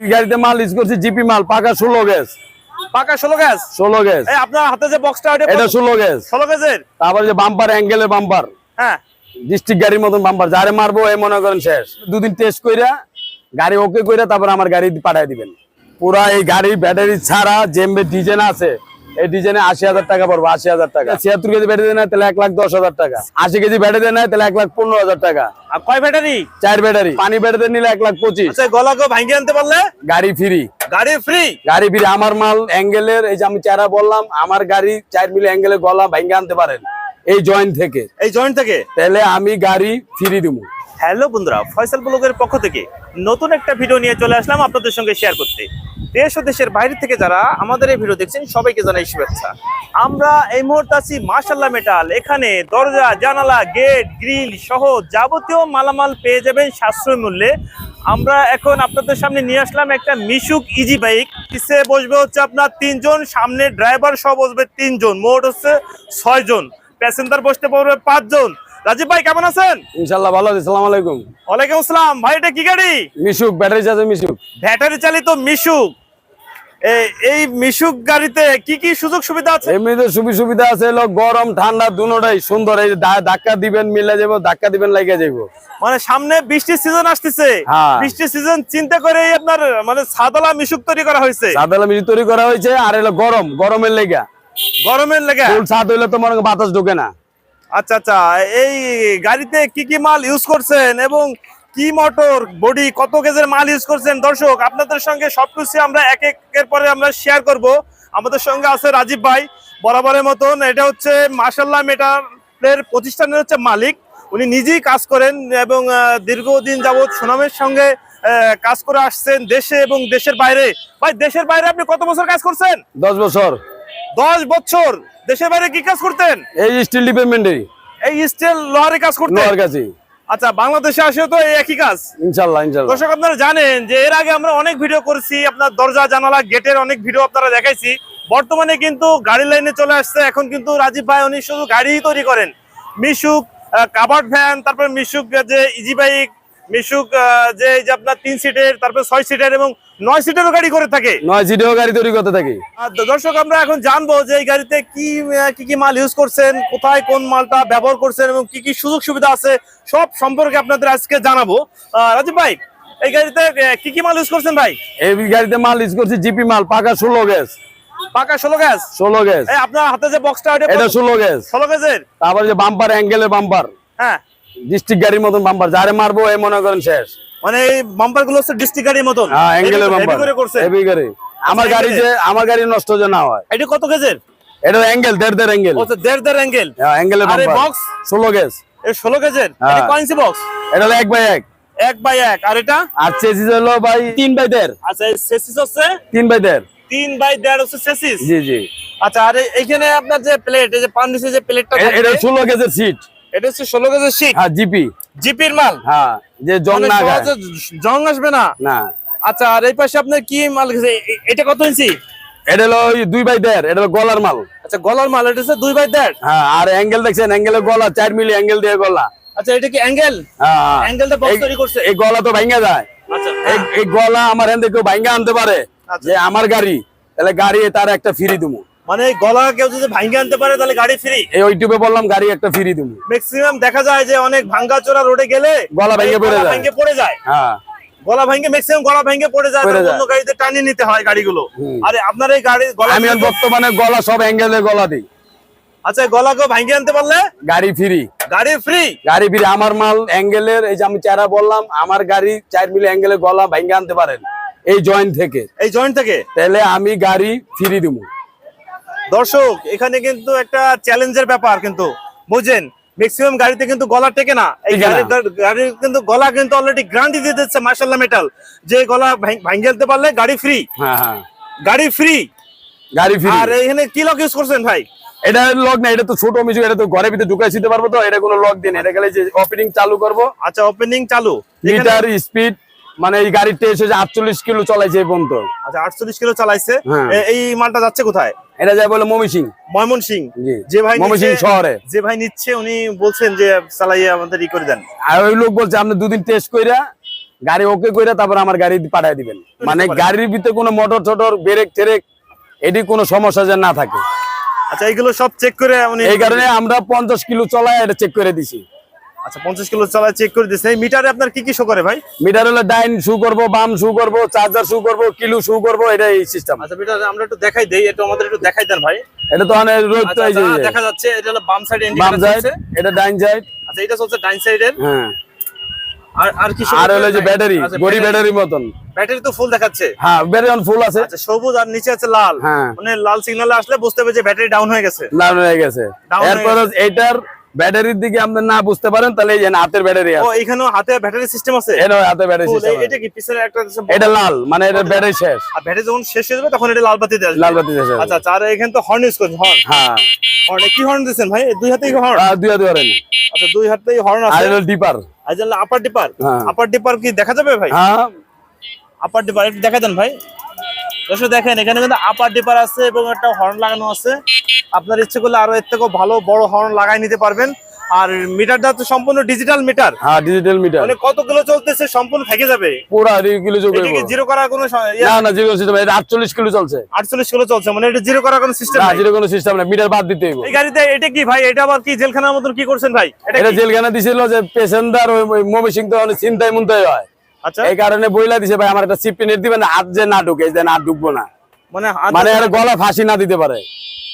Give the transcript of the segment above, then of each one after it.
গাড়িতে মাল ইউজ করছি জিপি মাল পাকা ষোলো গ্যাস পাকা ষোলো গ্যাস ষোলো গ্যাস আপনার হাতে যে বক্সটা এটা ষোলো গ্যাস ষোলো গ্যাসের তারপরে যে বাম্পার অ্যাঙ্গেলের বাম্পার হ্যাঁ। ডিস্ট্রিক্ট গাড়ির মতন বাম্পার যারে মারবো এই মনে করেন শেষ। দুদিন টেস্ট কইরা গাড়ি ওকে কইরা তারপর আমার গাড়ি পাঠাই দিবেন। পুরা এই গাড়ি ব্যাটারি ছাড়া যে ডিজেন আছে। এই ডিজাইনে আশি হাজার টাকা পড়বে আশি হাজার টাকা। ছিয়াত্তর কেজি ব্যাটারি নেয় তাহলে এক লাখ দশ হাজার টাকা। আশি কেজি ব্যাটারি নেয় তাহলে এক লাখ পনেরো হাজার টাকা। আর কয় ব্যাটারি? চার ব্যাটারি। পানি ব্যাটারি নিলে এক লাখ পঁচিশ। আচ্ছা গলাকে ভাঙিয়ে আনতে পারলে? গাড়ি ফ্রি গাড়ি ফ্রি গাড়ি ফ্রি আমার মাল অ্যাঙ্গেলের এই যে আমি চারা বললাম আমার গাড়ি চার মিলে অ্যাঙ্গেলের গলা ভাঙ্গে আনতে পারেন। এই জয়েন্ট থেকে। এই জয়েন্ট থেকে? তাহলে আমি গাড়ি ফ্রি দেবো। হ্যালো বন্ধুরা, ফয়সাল ব্লগের পক্ষ থেকে নতুন একটা ভিডিও নিয়ে চলে আসলাম আপনাদের সঙ্গে শেয়ার করতে। দেশ ও দেশের বাইরে থেকে যারা আমাদের এই ভিডিও দেখছেন, সবাইকে জানাই শুভেচ্ছা। আমরা এই মুহূর্তে আছি মাশাল্লাহ মেটাল এখানে দরজা, জানালা গেট গ্রিল সহ যাবতীয় মালামাল পেয়ে যাবেন সাশ্রয় মূল্যে। আমরা এখন আপনাদের সামনে নিয়ে আসলাম একটা মিশুক ইজি বাইক পিছে বসবে হচ্ছে আপনার তিনজন, সামনে ড্রাইভার সহ বসবে তিনজন, মোট হচ্ছে ছয় জন প্যাসেঞ্জার বসতে পারবে পাঁচজন। রাজীব ভাই কেমন আছেন? ইনশাল্লাহ ভালো আছি সালাম আলাইকুম। ওয়ালাইকুম আসসালাম। ভাই এটা কি গাড়ি? মিশুক ব্যাটারি চার্জে মিশুক। ব্যাটারি চালিত মিশুক। এই মিশুক গাড়িতে কি কি সুযোগ সুবিধা আছে? এমনিতে সুবি সুবিধা আছে হলো গরম ঠান্ডা সুন্দর। এই ধাক্কা দিবেন মিলে যাব ধাক্কা দিবেন লাগে যাব মানে সামনে বৃষ্টির সিজন আসতেছে। হ্যাঁ। বৃষ্টির সিজন চিন্তা করে আপনার মানে সাদলা মিশুক তৈরি করা হয়েছে। সাদালা মিশুক তৈরি করা হয়েছে আর এলো গরম গরমের লেগা। গরমের লেগে। ফুল ছাদ হইলে তো মনে বাতাস ঢোকে না। আচ্ছা আচ্ছা এই গাড়িতে কি কি মাল ইউজ করছেন এবং কি মোটর বডি কত কেজের মাল ইউজ করছেন? দর্শক, আপনাদের সঙ্গে সবকিছু আমরা এক একের পরে আমরা শেয়ার করব। আমাদের সঙ্গে আছে রাজীব ভাই, বরাবরের মতন। এটা হচ্ছে মার্শাল্লাহ মেটারের প্রতিষ্ঠানের হচ্ছে মালিক। উনি নিজেই কাজ করেন এবং দীর্ঘদিন যাবৎ সুনামের সঙ্গে কাজ করে আসছেন দেশে এবং দেশের বাইরে। ভাই, দেশের বাইরে আপনি কত বছর কাজ করছেন? দশ বছর। দশ বছর দেশের বাইরে কি কাজ করতেন? এই স্টিল ডিপার্টমেন্টে এই। স্টিল লোহারে কাজ করতেন? লোহার কাছে আচ্ছা বাংলাদেশে আসেও তো এই একই কাজ? ইনশাল্লাহ ইনশাল্লাহ। দর্শক আপনারা জানেন যে এর আগে আমরা অনেক ভিডিও করেছি আপনার দরজা জানালা গেটের অনেক ভিডিও আপনারা দেখাইছি। বর্তমানে কিন্তু গাড়ি লাইনে চলে আসছে। এখন কিন্তু রাজীব ভাই উনি শুধু গাড়ি তৈরি করেন। মিশুক কাভার্ড ভ্যান তারপর মিশুক যে ইজি বাইক মিশুক যে যে আপনার তিন সিটের তারপর ছয় সিটের এবং নয় সিটেরও গাড়ি করে থাকে। নয় সিটিও গাড়ি তৈরি করতে থাকি। দর্শক আমরা এখন জানব যে এই গাড়িতে কি কি কি মাল ইউজ করছেন কোথায় কোন মালটা ব্যবহার করছেন এবং কি কি সুযোগ সুবিধা আছে সব সম্পর্কে আপনাদের আজকে জানাব। রাজীব ভাই এই গাড়িতে কি কি মাল ইউজ করছেন ভাই? এই গাড়িতে মাল ইউজ করছি জিপি মাল পাকা ষোলো গ্যাস। পাকা ষোলো গ্যাস? ষোলো গ্যাস। আপনার হাতে যে বক্সটা এটা ষোলো গ্যাস। ষোলো গ্যাসের? তারপরে যে বাম্পার অ্যাঙ্গেলের বাম্পার হ্যাঁ। ডিস্ট্রিক্ট গাড়ির মতন বাম্পার যারে মারবো এই মনে করেন শেষ। মানে বাম্পারগুলো হচ্ছে ডিস্ট্রিক্ট গাড়ির মতন। হ্যাঁ অ্যাঙ্গেলের বাম্পার করে করছে। হেভি গাড়ি আমার আচ্ছা, গাড়ি যে আমার গাড়ি নষ্ট যে না হয়। এটা কত গেজের এটা অ্যাঙ্গেল দেড় দেড় অ্যাঙ্গেল ও দেড় দেড় অ্যাঙ্গেল অ্যাঙ্গেলের আর এই বাম্পার box? ষোলো গ্যাস এই ষোলো গেজের? হ্যাঁ। এটা কয়েন্সি বক্স এটা হলো এক বাই এক। এক বাই এক। আর এটা? আর চেসিস হলো ভাই তিন বাই দেড়। আচ্ছা সেসিস হচ্ছে? তিন বাই দেড়। তিন বাই দেড় হচ্ছে সেসিস জি জি। আচ্ছা আর এইখানে আপনার যে প্লেট এই যে পান নিচে যে প্লেটটা এটা ষোলো গ্যাসের সিট এটা হচ্ছে ষোলো গেজের শীট হ্যাঁ জিপি। জিপির মাল? হ্যাঁ যে জং মানে না জং আসবে না? না। আচ্ছা আর এই পাশে আপনার কি মাল এটা কত ইঞ্চি? এটা হলো দুই বাই দেড় এটা হলো গলার মাল। আচ্ছা গলার মাল এটা হচ্ছে দুই বাই দেড়? হ্যাঁ আর অ্যাঙ্গেল দেখছেন? অ্যাঙ্গেলের গলা চার মিলি অ্যাঙ্গেল দিয়ে গলা। আচ্ছা এটা কি অ্যাঙ্গেল হ্যাঁ, হ্যাঁ। অ্যাঙ্গেলটা বক্স তৈরি করছে। এই গলা তো ভাঙ্গা যায়। আচ্ছা এই- এই গলা আমার হ্যান্ডে কেউ আনতে পারে। আচ্ছা। যে আমার গাড়ি তাহলে গাড়ি তার একটা ফ্রি দিমু। মানে গলা কেউ যদি ভাঙ্গে আনতে পারে তাহলে গাড়ি ফ্রি এই ইউটিউবে বললাম গাড়ি একটা ফ্রি দিমু ম্যাক্সিমাম দেখা যায় যে অনেক ভাঙ্গা চোরা রোডে গেলে গলা ভেঙে পড়ে যায়। ভেঙে পড়ে যায়। হ্যাঁ। গলা ভেঙে ম্যাক্সিমাম গলা ভেঙে পড়ে যায়। অন্য গাড়িতে টানিয়ে নিতে হয় গাড়িগুলো। আরে আপনার এই গাড়ি গলা আমি বর্তমানে গলা সব অ্যাঙ্গেলে গলা দিই। আচ্ছা এই গলা কেউ ভাঙ্গে আনতে পারলে? গাড়ি ফ্রি গাড়ি ফ্রি গাড়ি ফ্রি আমার মাল অ্যাঙ্গেলের এই যে আমি চারা বললাম আমার গাড়ি চার মিলি অ্যাঙ্গেলের গলা ভাঙ্গা আনতে পারেন। এই জয়েন্ট থেকে। এই জয়েন্ট থেকে? তাহলে আমি গাড়ি ফ্রি দিমু দর্শক এখানে কিন্তু একটা চ্যালেঞ্জের ব্যাপার কিন্তু। বুঝেন ম্যাক্সিমাম গাড়িতে কিন্তু গলা টেকে না। এই গাড়ির কিন্তু গলা কিন্তু অলরেডি গ্যারান্টি দিয়ে দিচ্ছে মার্শাল্লাহ মেটাল যে গলা ভাঙ্গে আনতে পারলে গাড়ি ফ্রি হ্যাঁ হ্যাঁ। গাড়ি ফ্রি গাড়ি ফ্রি আর এখানে কি লক ইউজ করছেন ভাই? এটা লক না এটা তো ছোট মিশু এটা তো ঘরের ভিতরে ঢুকাই দিতে পারব তো এটা কোনো লক দিন এটা গেলে যে ওপেনিং চালু করব। আচ্ছা ওপেনিং চালু। মিটার স্পিড মানে এই গাড়ির টেস্ট হচ্ছে আটচল্লিশ কিলো চলাইছে এই পর্যন্ত। আচ্ছা আটচল্লিশ কিলো চালাইছে। হ্যাঁ। এই মালটা যাচ্ছে কোথায়? এটা যায় বলে মমি সিং ময়মন সিং যে ভাই মমি সিং শহরে। যে ভাই নিচ্ছে উনি বলছেন যে চালাইয়ে আমাদের ই করে দেন। আর ওই লোক বলছে আপনি দুদিন টেস্ট কইরা গাড়ি ওকে কইরা তারপর আমার গাড়ি পাঠিয়ে দিবেন। মানে গাড়ির ভিতরে কোনো মোটর টোটর ব্রেক টেরেক এটি কোনো সমস্যা যেন না থাকে। আচ্ছা এইগুলো সব চেক করে উনি এই কারণে আমরা পঞ্চাশ কিলো চলাই এটা চেক করে দিছি। আচ্ছা পঞ্চাশ কিলো চালা চেক করে দিচ্ছে মিটারে আপনার কি কি শো করে ভাই? মিটার হলে ডাইন শু করব বাম শু করব চার্জার শু করব কিলো শু করব এটা এই সিস্টেম আচ্ছা মিটার আমরা একটু দেখাই দেই এটা আমাদের একটু দেখাই দেন ভাই। এটা তো অনেক রোদ আচ্ছা আচ্ছা, দেখা যাচ্ছে এটা হলো বাম সাইড বাম সাইড এটা ডাইন সাইড আচ্ছা এটা চলছে ডাইন সাইডের হ্যাঁ। আর আর কি আর হলো যে ব্যাটারি গড়ি ব্যাটারি মতন। ব্যাটারি তো ফুল দেখাচ্ছে। হ্যাঁ ব্যাটারি ফুল আছে। আচ্ছা সবুজ আর নিচে আছে লাল। হ্যাঁ। মানে লাল সিগন্যালে আসলে বুঝতে হবে যে ব্যাটারি ডাউন হয়ে গেছে। ডাউন হয়ে গেছে। এরপর এইটার ব্যাটারির দিকে আপনি না বুঝতে পারেন তাহলে এই যে হাতের ব্যাটারি আছে ও আছে। এইখানেও হাতে ব্যাটারি সিস্টেম আছে? এটা হাতে ব্যাটারি সিস্টেম এটা কি পিছনে একটা আছে এটা লাল মানে এটা ব্যাটারি শেষ। আর ব্যাটারি যখন শেষ হয়ে যাবে তখন এটা লাল বাতি দেওয়া লাল বাতি হয়ে আচ্ছা আচ্ছা আর এখানে তো হর্ন ইউজ করছেন হর্ন হ্যাঁ। হর্ন কি হর্ন দিচ্ছেন ভাই? দুই হাতেই হর্ন আর দুই হাতে ধরেন আচ্ছা দুই হাতেই হর্ন আর আছে। হলো ডিপার আর আপার ডিপার হ্যাঁ। আপার ডিপার কি দেখা যাবে ভাই? হ্যাঁ। আপার ডিপার একটু দেখা দেন ভাই। দর্শক দেখেন এখানে কিন্তু আপার ডিপার আছে এবং একটা হর্ন লাগানো আছে। আপনার ইচ্ছে করলে আরও এর থেকেও ভালো বড় হর্ন লাগাই নিতে পারবেন। আর মিটারটা তো সম্পূর্ণ ডিজিটাল মিটার হ্যাঁ ডিজিটাল মিটার মানে কত কিলো চলতেছে সম্পূর্ণ থেকে যাবে। পুরা কিলো যোগ এটা কি জিরো করার কোনো ইয়ে- না না জিরো সিস্টেম এটা আটচল্লিশ কিলো চলছে। 48 কিলো চলছে মানে এটা জিরো করার কোনো সিস্টেম না জিরো কোনো সিস্টেম না মিটার বাদ দিতে হইব। এই গাড়িতে এটা কি ভাই এটা আবার কি জেলখানার মতন কি করছেন ভাই? এটা জেলখানা দিছিল যে পেশেন্টার ওই মমি সিং তো অনেক চিন্তায় মুন্তায় হয়। এই কারণে বইলা দিছে ভাই আমার একটা সিপি নেট দিবেন হাত যে না ঢুকে যে না ঢুকবো না। মানে মানে আর গলা ফাঁসি না দিতে পারে।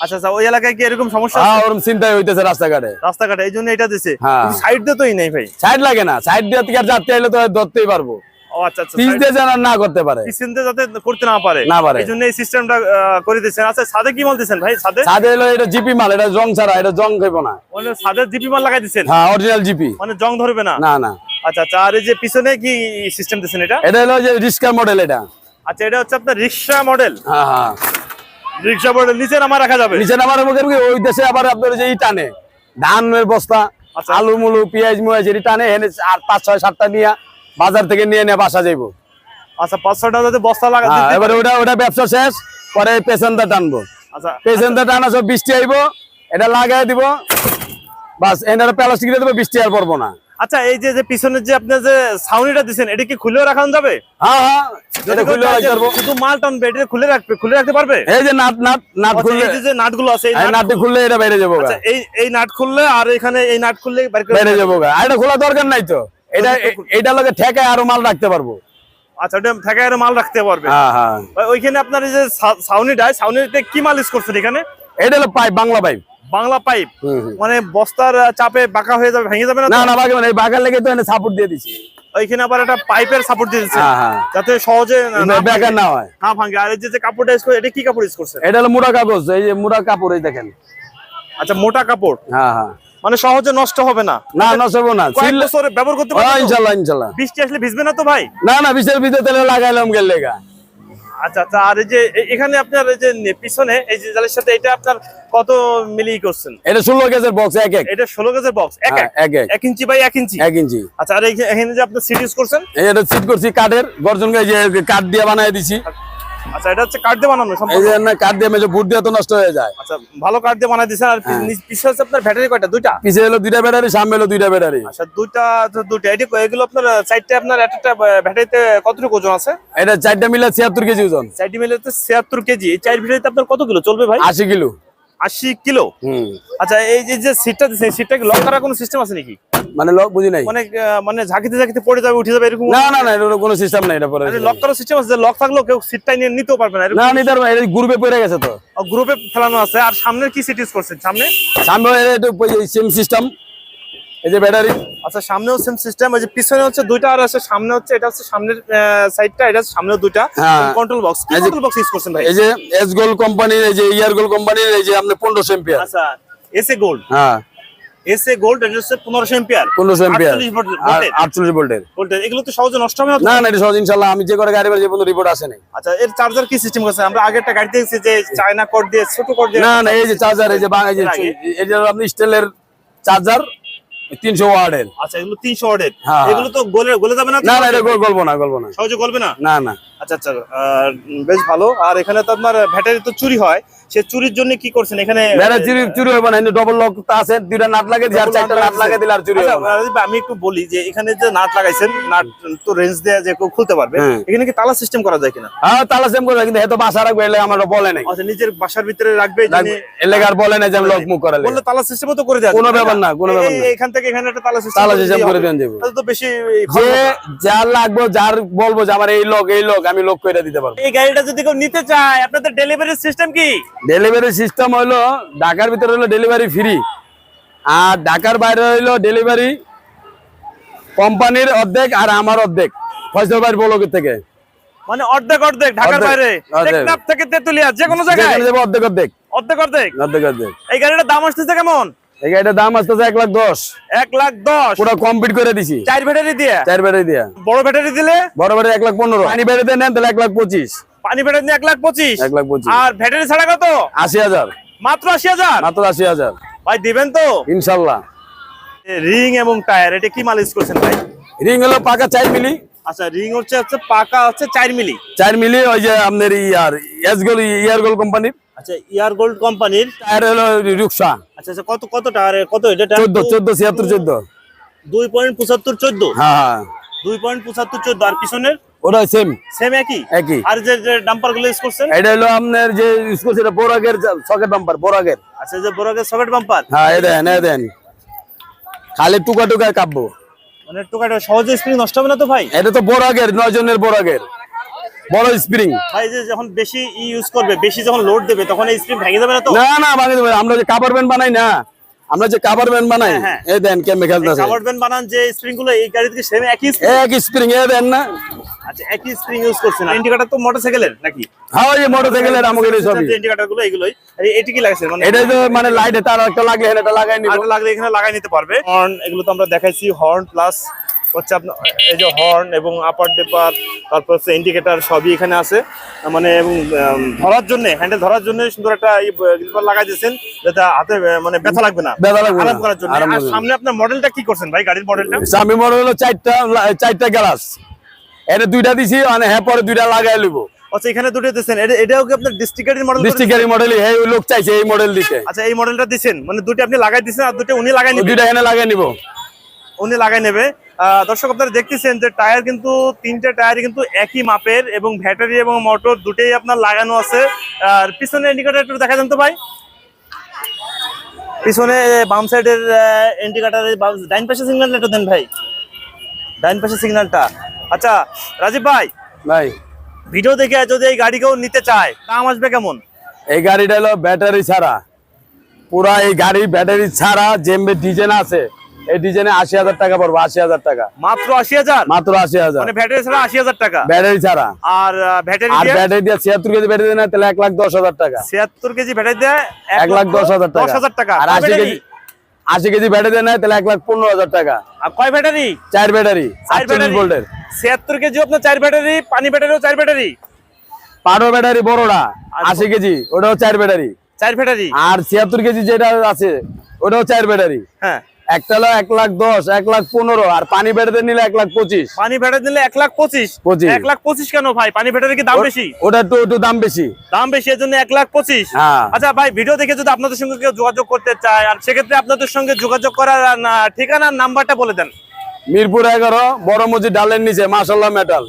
আচ্ছা আচ্ছা ওই এলাকায় কি এরকম সমস্যা হ্যাঁ ওরকম চিন্তায় হইতেছে রাস্তাঘাটে। রাস্তাঘাটে এই জন্য এটা দিছে। হ্যাঁ। সাইড দিয়ে তোই নেই ভাই। সাইড লাগে না সাইড দিয়ে থেকে যাত্রী আইলে তো ধরতেই পারব। ও আচ্ছা আচ্ছা পিস দিয়ে যেন না করতে পারে। যাতে করতে না পারে। না পারে। এই জন্য এই সিস্টেমটা করে আচ্ছা সাদে কি মাল ভাই সাদে সাদে হলো এটা জিপি মাল এটা জং ছাড়া এটা জং খাইবো না। মানে সাদে জিপি মাল লাগাই দিচ্ছেন হ্যাঁ অরিজিনাল জিপি। মানে জং ধরবে না? না না। আচ্ছা আচ্ছা আর এই যে পিছনে কি সিস্টেম দিচ্ছেন এটা? এটা হলো যে রিস্কার মডেল এটা। আচ্ছা এটা হচ্ছে আপনার রিক্সা মডেল হ্যাঁ হ্যাঁ। রিক্সা মডেল নিচে নামা রাখা যাবে? নিচে নামার মুখে মুখে ওই দেশে আবার আপনার যে টানে। ধানের বস্তা আচ্ছা। আলু মুলু পেঁয়াজ মুয়াজ এটি টানে এনে আর পাঁচ ছয় সাতটা নিয়ে বাজার থেকে নিয়ে নিয়ে বাসা যাইবো। আচ্ছা পাঁচ ছটা যাতে বস্তা লাগা হ্যাঁ এবারে ওটা ওটা ব্যবসা শেষ পরে পেশেন্টটা টানবো। আচ্ছা। পেশেন্টটা টানা সব বৃষ্টি আইব এটা লাগাই দিব বাস এনারা প্লাস্টিক দিয়ে দেবো বৃষ্টি আর পড়ব না। আচ্ছা এই যে পিছনের যে আপনি যে ছাউনিটা দিচ্ছেন এটা কি খুলেও রাখানো যাবে? হ্যাঁ হ্যাঁ খুলে শুধু মাল টানবে এটা খুলে রাখবে খুলে রাখতে পারবে? এই যে নাট নাট নাট আচ্ছা, খুললে এই যে যে নাটগুলো আছে এই এই নাট- নাটটি খুললে এটা বাইরে যাব আচ্ছা, এই এই নাট খুললে আর এখানে এই নাট খুললে বাইরে যাব। আর এটা খোলা দরকার নাই তো। এটা এটা লগে ঠেকায় আরও মাল রাখতে পারব। আচ্ছা ওটা আর মাল রাখতে পারবে। হ্যাঁ হ্যাঁ। ওইখানে আপনার এই যে ছাউনিটা ছাউনিতে কি মাল ইউজ করছেন এখানে? এটা হলো pipe Bangla pipe. Bangla pipe. মানে বস্তার চাপে বাঁকা হয়ে যাবে ভেঙে যাবে না? না না বাকি মানে এই লেগে তো সাপোর্ট দিয়ে দিছি। ওইখানে আবার একটা পাইপের সাপোর্ট দিয়ে দিচ্ছে। হ্যাঁ হ্যাঁ। যাতে সহজে বেকার না হয়। না ভাঙে। আর এই যে কাপড়টা ইউজ করে এটা কি কাপড় ইউজ করছে এটা হলো মুড়া কাগজ এই যে মুড়া কাপড় এই দেখেন। আচ্ছা মোটা কাপড়? হ্যাঁ হ্যাঁ। মানে সহজে নষ্ট হবে না? না নষ্ট হবে না। কয়েক ছিললে- ব্যবহার করতে পারবে তো? ইনশাল্লাহ ইনশাল্লাহ। বৃষ্টি আসলে ভিজবে না তো ভাই? না না বিশের ভিতরে তেলে লাগাইলাম গেল লেগা আচ্ছা আচ্ছা আর এই যে এখানে আপনার এই যে পিছনে এই যে জালের সাথে এটা আপনার কত মিলি করছেন? এটা ষোলো গেজের বক্স এক এক। এটা ষোলো গেজের বক্স এক হ্যাঁ, এক এক। এক ইঞ্চি বাই এক ইঞ্চি? এক ইঞ্চি। আচ্ছা আর এখানে যে আপনি সিট ইউজ করছেন? এটা সিট করছি কাঠের। গর্জন গায়ে যে কাঠ দিয়ে বানাই দিছি। আচ্ছা এটা হচ্ছে কাঠ দিয়ে বানানো এই যে না কাঠ দিয়ে মেজে বুট দিয়ে তো নষ্ট হয়ে যায়। আচ্ছা ভালো কাঠ দিয়ে বানাই দিয়েছেন আর হ্যাঁ। পি- পিছনে হচ্ছে আপনার ব্যাটারি কয়টা? দুইটা? পিছে হলো দুইটা ব্যাটারি সামনে হলো দুইটা ব্যাটারি আচ্ছা দুইটা তো দুইটা। এটা এগুলো আপনার সাইডটা আপনার একটা ব্যাটারিতে কতটুকু ওজন আছে? এটা চারটা মিলে ছিয়াত্তর কেজি ওজন। চারটি মিলে হচ্ছে ছিয়াত্তর কেজি। এই চার ব্যাটারিতে আপনার কত কিলো? চলবে ভাই? আশি কিলো। আশি কিলো? হুম। আচ্ছা এই যে যে সিটটা দিচ্ছেন সিটটা কি লক করার কোনো সিস্টেম আছে নাকি? মানে লক বুঝি নাই? মানে আহ, মানে ঝাঁকিতে ঝাঁকিতে পড়ে যাবে উঠে যাবে এরকম না না না এটা কোনো সিস্টেম নাই এটা পরে লক করার সিস্টেম আছে লক থাকলেও কেউ সিটটাই নিয়ে নিতেও পারবে না না নিতে পারবে এটা গ্রুপে পড়ে গেছে তো। গ্রুপে ফেলানো আছে আর সামনের কি সিট ইউজ করছেন? সামনে? সামনে এটা সেম সিস্টেম এই যে ব্যাটারি আচ্ছা সামনেও সেম সিস্টেম ওই যে পিছনে হচ্ছে দুইটা আর আছে সামনে হচ্ছে এটা হচ্ছে সামনের সাইডটা এটা হচ্ছে সামনেও দুইটা। হ্যাঁ। কন্ট্রোল বক্স কি কন্ট্রোল বক্স ইউজ করছেন ভাই? এই যে এস গোল কোম্পানির এই যে ইয়ার গোল কোম্পানির এই যে আপনার পনেরোশো এম্পিয়ার আচ্ছা এসএ গোল্ড হ্যাঁ। এসএ গোল্ড এটা হচ্ছে ভোল্টের। ভোল্টেজ এগুলো তো সহজে নষ্ট হবে না না না এটা সহজ ইনশাল্লাহ আমি যে করে গাড়ি যে পর্যন্ত রিপোর্ট আসে নাই। আচ্ছা এর চার্জার কি সিস্টেম করছে আমরা আগে একটা গাড়ি দেখছি যে চায়না কোড দিয়ে ছোট কোড দিয়ে না না এই যে চার্জার এই যে এই যে আপনি স্টিলের চার্জার আচ্ছা এগুলো ওয়ার্ডের। হ্যাঁ। এগুলো তো গলে গলে যাবে না না না এটা সহজে গলবে না? না না। আচ্ছা আচ্ছা বেশ ভালো। আর এখানে তো আপনার ব্যাটারি তো চুরি হয়। সে চুরির জন্য কি করছেন? এখানে চুরি চুরি হবে না ডবল লক তো আছে দুইটা নাট লাগে আর চারটা নাট লাগে দিলে আর চুরি আচ্ছা, হবে আমি একটু বলি যে এখানে যে নাট লাগাইছেন নাট তো রেঞ্জ দেয়া যে কেউ খুলতে পারবে হ্যাঁ। এখানে কি তালা সিস্টেম করা যায় কিনা? হ্যাঁ তালা সেম করবে কিন্তু এত বাসা রাখবে এলে আমার বলে নাই। আচ্ছা নিজের বাসার ভিতরে রাখবে এলাকা আর বলে নাই যে লক মুখ করালে। বললে তালা সিস্টেমও তো করে দেয় কোনো ব্যাপার না, কোনো ব্যাপার না। এখান থেকে এখানে একটা তালা সিস্টেম তালা সিস্টেম করে দেন যাব। তো বেশি যে। যার লাগবে যার বলব যে আমার এই লোক এই লোক আমি লোক করে দিতে পারব। এই গাড়িটা যদি কেউ নিতে চায় আপনাদের ডেলিভারি সিস্টেম কি? ডেলিভারি সিস্টেম হলো ঢাকার ভিতরে হলো ডেলিভারি ফ্রি আর ঢাকার বাইরে হইল ডেলিভারি কোম্পানির অর্ধেক আর আমার অর্ধেক। ফয়সল ভাইয়ের বলকের থেকে? মানে অর্ধেক অর্ধেক ঢাকার বাইরে। টেকনাফ থেকে তেতুলিয়া যে কোনো জায়গায়। অর্ধেক অর্ধেক। অর্ধেক অর্ধেক। অর্ধেক অর্ধেক। এই গাড়িটার দাম আসতেছে কেমন? এই গাড়িটার দাম আসতেছে এক লাখ দশ। এক লাখ দশ। পুরো কমপ্লিট করে দিছি। চার ব্যাটারি দিয়ে? চার ব্যাটারি দিয়া। বড় ব্যাটারি দিলে? বড় ব্যাটারি এক লাখ পনেরো। পানি ব্যাটারি নেন তাহলে এক লাখ পঁচিশ। পানি দিয়ে এক লাখ পঁচিশ। এক লাখ পঁচিশ। আর ব্যাটারি ছাড়া কত? আশি হাজার। মাত্র আশি হাজার? মাত্র আশি হাজার। ভাই দিবেন তো? ইনশাল্লাহ। রিং এবং টায়ার এটা কি মাল ইউজ করছেন ভাই? রিং হলো পাকা চার মিলি। আচ্ছা রিং হচ্ছে হচ্ছে পাকা হচ্ছে চার মিলি। চার মিলি ওই যে আপনার ইয়ার এস গোল ইয়ার গোল কোম্পানির। আচ্ছা ইয়ার গোল্ড কোম্পানির। টায়ার হলো রুকসা। আচ্ছা আচ্ছা কত কত টায়ার কত এটা টায়ার? চোদ্দ চোদ্দ ছিয়াত্তর চোদ্দ। দুই পয়েন্ট পঁচাত্তর চোদ্দ? হ্যাঁ হ্যাঁ। দুই পয়েন্ট পঁচাত্তর চোদ্দ। আর পিছনের? ওটা সেম সেম একই? একই। আর যে ডাম্পারগুলো ইউজ করছেন? এটা হলো আপনার যে ইউজ করছে এটা বোরাগের সকেট বাম্পার বোরাগের আচ্ছা যে বড় সকেট বাম্পার হ্যাঁ এ দেন এ দেন। খালি টুকা টুকায় কাটবো মানে টোকাটা সহজে স্প্রিং নষ্ট হবে না তো ভাই? এটা তো বোরাগের নয় জনের বোরাগের বড় স্প্রিং ভাই যে যখন বেশি ইউজ করবে বেশি যখন লোড দেবে তখন এই স্প্রিং ভেঙে যাবে না তো? না না ভাঙে দেবে আমরা যে কাভার ব্যান্ড বানাই না আমরা যে কাভার ব্যান্ড বানাই হ্যাঁ, এ দেন কেমনে খেলতেছে কাভার ব্যান্ড বানান যে স্প্রিংগুলো এই গাড়ি থেকে সেম একই স্প্রিং এক স্প্রিং এ দেন না। আচ্ছা একই স্প্রিং ইউজ করছেন। ইন্ডিকেটর তো মোটরসাইকেলের নাকি? হ্যাঁ ওই মোটরসাইকেলের এটা সবই। ইন্ডিকেটরগুলো এগুলোই আর এটি কি লাগছে? মানে এটা যে মানে লাইটে তার একটা লাগে এটা লাগাই নিব। লাগলে এখানে লাগাই নিতে পারবে। হর্ন এগুলো তো আমরা দেখাইছি হর্ন প্লাস হচ্ছে আপনার এই যে হর্ন এবং আপার ডেপার তারপর হচ্ছে ইন্ডিকেটার সবই এখানে আছে। মানে এবং ধরার জন্য হ্যান্ডেল ধরার জন্য সুন্দর একটা গ্রিপার লাগাই দিয়েছেন যাতে হাতে মানে ব্যথা লাগবে না। ব্যথা লাগবে আরাম করার জন্য। সামনে আপনার মডেলটা কি করছেন ভাই গাড়ির মডেলটা স্বামী মডেল হলো চারটা চারটা গ্লাস এটা দুইটা দিছি মানে হ্যাঁ পরে দুইটা লাগাই লিবো আচ্ছা এখানে দুটো দিয়েছেন এটা- এটাও কি আপনার মডেল ডিস্ট্রিক্টের মডেল এই লোক চাইছে এই মডেল দিতে। আচ্ছা এই মডেলটা মানে দুটো আপনি লাগাই আর দুটো উনি লাগাই ওই নিবেন দুইটা এখানে লাগাই নিব। উনি লাগাই নেবে। দর্শক আপনারা দেখতেছেন যে টায়ার কিন্তু তিনটা টায়ার কিন্তু একই মাপের এবং ব্যাটারি এবং মোটর দুটেই আপনার লাগানো আছে। আর পিছনে ইন্ডিকেটার একটু দেখা যান তো ভাই। পিছনে বাম সাইডের ইন্ডিকেটারের ডাইন পাশে সিগন্যালটা একটু দেন ভাই। ডাইন পাশে সিগন্যালটা আচ্ছা রাজীব ভাই। ভাই। ভিডিও দেখে যদি এই গাড়ি কেউ নিতে চায় দাম আসবে কেমন? এই গাড়িটা হলো ব্যাটারি ছাড়া। পুরা এই গাড়ি ব্যাটারি ছাড়া যেমবে ডিজাইন আছে এই ডিজাইনে আশি হাজার টাকা পড়ব আশি হাজার টাকা। মাত্র আশি হাজার? মাত্র আশি হাজার। মানে ব্যাটারি ছাড়া আশি হাজার টাকা? ব্যাটারি ছাড়া। আর ব্যাটারি আর ব্যাটারি দিয়ে ছিয়াত্তর কেজি ব্যাটারি দেয় না তাহলে এক লাখ দশ হাজার টাকা। ছিয়াত্তর কেজি ব্যাটারি দেয় এক লাখ দশ হাজার টাকা। দশ হাজার টাকা। আর আশি কেজি আশি কেজি ব্যাটারি দেয় না তাহলে এক লাখ পনেরো হাজার টাকা। আর কয় ব্যাটারি? চার ব্যাটারি চার ব্যাটারি। ভোল্টের। ছিয়াত্তর কেজি আপনার চার ব্যাটারি পানি ব্যাটারিও চার ব্যাটারি। পাড়ো ব্যাটারি বড়টা আশি কেজি ওটাও চার ব্যাটারি। চার ব্যাটারি। আর ছিয়াত্তর কেজি যেটা আছে ওটাও চার ব্যাটারি। হ্যাঁ। একটা হলো এক লাখ দশ এক লাখ পনেরো আর পানি ব্যাটারি নিলে এক লাখ পঁচিশ। পানি ব্যাটারি দিলে এক লাখ পঁচিশ? পঁচিশ। এক লাখ পঁচিশ কেন ভাই? পানি ব্যাটারি কি দাম বেশি? ওটা একটু একটু দাম বেশি। দাম বেশি এর জন্য এক লাখ পঁচিশ? হ্যাঁ। আচ্ছা ভাই ভিডিও দেখে যদি আপনাদের সঙ্গে কেউ যোগাযোগ করতে চায় আর সেক্ষেত্রে আপনাদের সঙ্গে যোগাযোগ করার ঠিকানার নাম্বারটা বলে দেন। মিরপুর এগারো বড় মসজিদ ডালের নিচে মাসাল্লাহ metal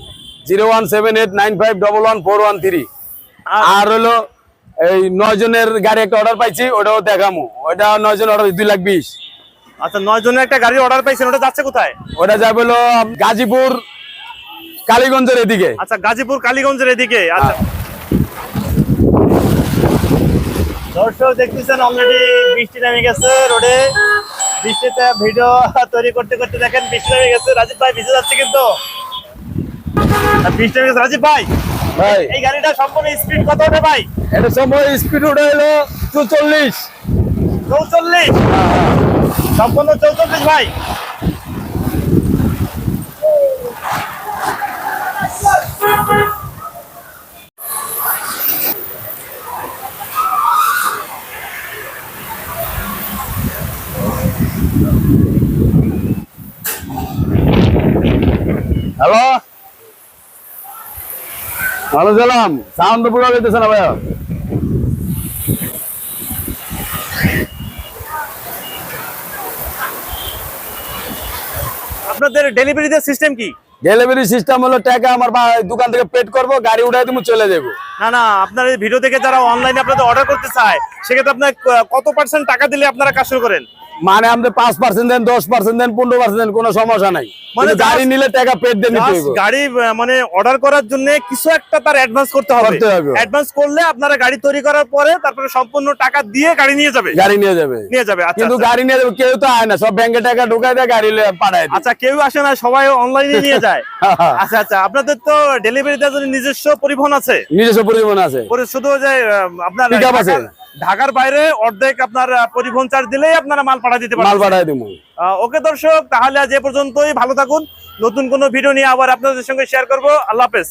zero one seven eight nine five double one four one three. আর- আর হলো এই নয় জনের গাড়ি একটা অর্ডার পাইছি ওটাও দেখামো। ওটা নয় জন অর্ডার দুই লাখ বিশ। আচ্ছা নয় জনের একটা গাড়ি অর্ডার পাইছেন ওটা যাচ্ছে কোথায়? ওটা যাবে হলো গাজীপুর কালীগঞ্জের এদিকে। আচ্ছা গাজীপুর কালীগঞ্জের এদিকে আচ্ছা। দর্শক দেখতেছেন অলরেডি বৃষ্টি নেমে গেছে রোডে। বৃষ্টিতে ভিডিও তৈরি করতে করতে দেখেন বৃষ্টি নেমে গেছে। রাজীব ভাই ভিজে যাচ্ছে কিন্তু। বৃষ্টি নেমে গেছে রাজীব ভাই। ভাই। এই গাড়িটা সম্পূর্ণ স্পিড কত হবে ভাই? এটা সময় স্পিড ওটা হলো চুচল্লিশ। চৌচল্লিশ? সম্পন্ন চৌচল্লিশ ভাই। হ্যালো ভালো ছিলাম সাউন্ড পুরো দিতেছে না ভাই আপনাদের ডেলিভারি দেওয়ার সিস্টেম কি? ডেলিভারি সিস্টেম হলো টাকা আমার দোকান থেকে পেড করব গাড়ি উঠায় তুমি চলে যাব। না না আপনার এই ভিডিও থেকে যারা অনলাইনে আপনাদের অর্ডার করতে চায় সেক্ষেত্রে আপনার কত পার্সেন্ট টাকা দিলে আপনারা কাজ শুরু করেন? মানে আমাদের পাঁচ পার্সেন্ট দেন দশ পার্সেন্ট দেন পনেরো পার্সেন্ট দেন কোনো সমস্যা নাই। মানে গাড়ি নিলে টাকা Just হইব। গাড়ি মানে অর্ডার করার জন্য কিছু একটা তার অ্যাডভান্স করতে হবে। অ্যাডভান্স করলে আপনারা গাড়ি তৈরি করার পরে তারপরে সম্পূর্ণ টাকা দিয়ে গাড়ি নিয়ে যাবে। গাড়ি নিয়ে যাবে। নিয়ে যাবে আচ্ছা কিন্তু আচ্ছা। গাড়ি নিয়ে যাবে কেউ তো আয় না সব ব্যাংকে টাকা ঢুকাই দেয় গাড়ি পাঠায় আচ্ছা কেউ আসে না সবাই অনলাইনে নিয়ে যায়। আচ্ছা আচ্ছা আপনাদের তো ডেলিভারি দেওয়ার জন্য নিজস্ব পরিবহন আছে? নিজস্ব পরিবহন আছে। শুধু যে আপনার Pickup আছে। ঢাকার- বাইরে অর্ধেক আপনার পরিবহন চার্জ দিলেই আপনারা মাল পাঠা দিতে মাল পারেন পাঠায় দিব। ওকে দর্শক তাহলে আজ এ পর্যন্তই। ভালো থাকুন। নতুন কোনো ভিডিও নিয়ে আবার আপনাদের সঙ্গে শেয়ার করব। আল্লাহ হাফেজ।